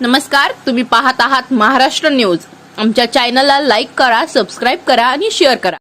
नमस्कार तुम्ही पाहत आहात महाराष्ट्र न्यूज. आमच्या चॅनलला लाईक करा सबस्क्राईब करा आणि शेअर करा.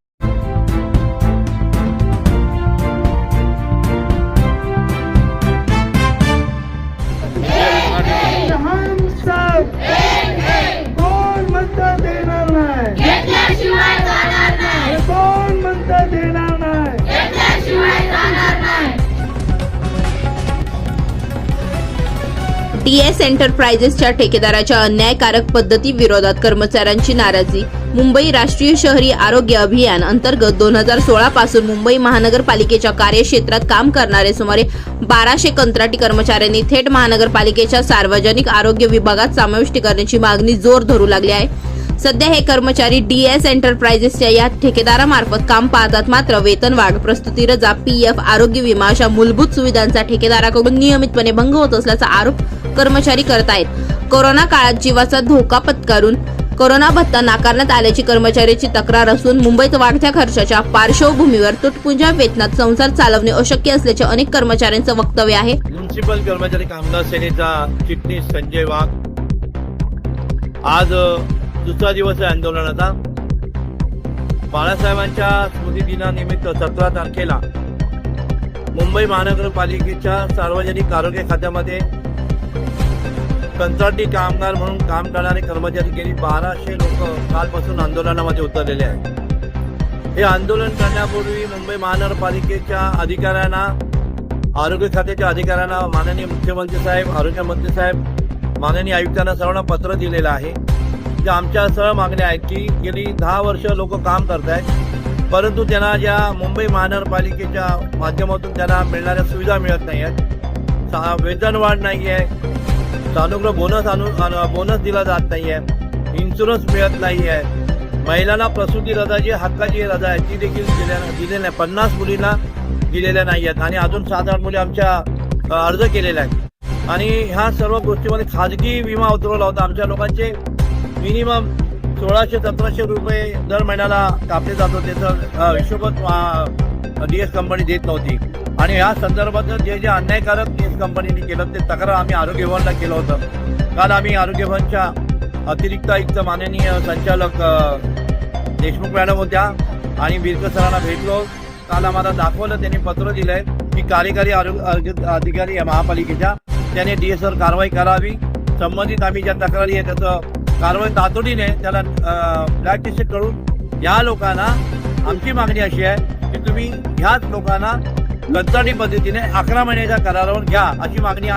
टीएस एंटरप्राइजेसच्या ठेकेदाराच्या अन्यायकारक पद्धती विरोधात कर्मचाऱ्यांची नाराजी. मुंबई राष्ट्रीय शहरी आरोग्य अभियान अंतर्गत दोन हजार सोळा पासून मुंबई महानगरपालिकेच्या कार्यक्षेत्रात काम करणारे सुमारे बाराशे कंत्राटी कर्मचाऱ्यांनी थेट महानगरपालिकेच्या सार्वजनिक आरोग्य विभागात समाविष्ट करण्याची मागणी जोर धरू लागली आहे. सध्या हे कर्मचारी डी एस एंटरप्राइजेसच्या या ठेकेदारामार्फत काम पाहतात. मात्र वेतनवाढ प्रस्तुती रजा पी एफ आरोग्य विमा अशा मूलभूत सुविधांचा ठेकेदाराकडून नियमितपणे भंग होत असल्याचा आरोप कर्मचारी करत आहेत कोरोना काळात जीवाचा धोका पत्करून कोरोना भत्ता नाकारण्यात आल्याची कर्मचाऱ्याची तक्रार असून मुंबईत वाढत्या खर्चाच्या पार्श्वभूमीवर तुटपुंजा वेतनात संसार चालवणे अशक्य असल्याचे अनेक कर्मचाऱ्यांचं वक्तव्य आहे. म्युन्सिपल कर्मचारी कामगार सेनेचा चिटणीस संजय वाघ. आज दुसरा दिवस आहे आंदोलनाचा. बाळासाहेबांच्या स्मृतिदिनानिमित्त सतरा तारखेला मुंबई महानगरपालिकेच्या सार्वजनिक आरोग्य खात्यामध्ये कंत्राटी कामगार म्हणून काम करणारे कर्मचारी गेली बाराशे लोक कालपासून आंदोलनामध्ये उतरलेले आहेत. हे आंदोलन करण्यापूर्वी मुंबई महानगरपालिकेच्या अधिकाऱ्यांना आरोग्य खात्याच्या अधिकाऱ्यांना माननीय मुख्यमंत्री साहेब आरोग्यमंत्री साहेब माननीय आयुक्तांना सर्वांना पत्र दिलेलं आहे. जे आमच्या सर्व मागण्या आहेत की गेली दहा वर्ष लोक काम करत आहेत परंतु त्यांना ज्या मुंबई महानगरपालिकेच्या माध्यमातून त्यांना मिळणाऱ्या सुविधा मिळत नाही आहेत सा- वेतन वाढ नाही आहे सानुग्रह बोनस आणून बोनस दिला जात नाही आहे इन्शुरन्स मिळत नाही आहे महिलांना प्रसूती रजा जी हक्काची रजा आहे ती देखील दिल्या दिलेली नाही. पन्नास मुलींना दिलेल्या नाही आहेत आणि अजून सात आठ मुली आमच्या अर्ज केलेला आहे आणि ह्या सर्व गोष्टीमध्ये खाजगी विमा उतरवला होता. आमच्या लोकांचे मिनिमम सोळाशे सतराशे रुपये दर महिन्याला कापले जात होते. तर हिशोबत डी एस कंपनी देत नव्हती. आणि या संदर्भात जे जे अन्यायकारक डी एस कंपनीने केलं ते तक्रार आम्ही आरोग्य भवनला केलं होतं. काल आम्ही आरोग्य भवनच्या अतिरिक्त आयुक्त माननीय संचालक देशमुख मॅडम होत्या आणि बिरकर सरांना भेटलो. काल आम्हाला दाखवलं त्यांनी पत्र दिलंय की कार्यकारी आरोग्य अधिकारी या महापालिकेच्या त्याने डीएसवर कारवाई करावी. संबंधित आम्ही ज्या तक्रारी आहे त्याचं कारवाई तातडीने त्याला ब्लॅक लिस्ट करून या लोकांना आमची मागणी अशी आहे की तुम्ही ह्याच लोकांना कंत्राटी पद्धतीने अकरा महिन्याच्या करारावर घ्या अशी मागणी आहे.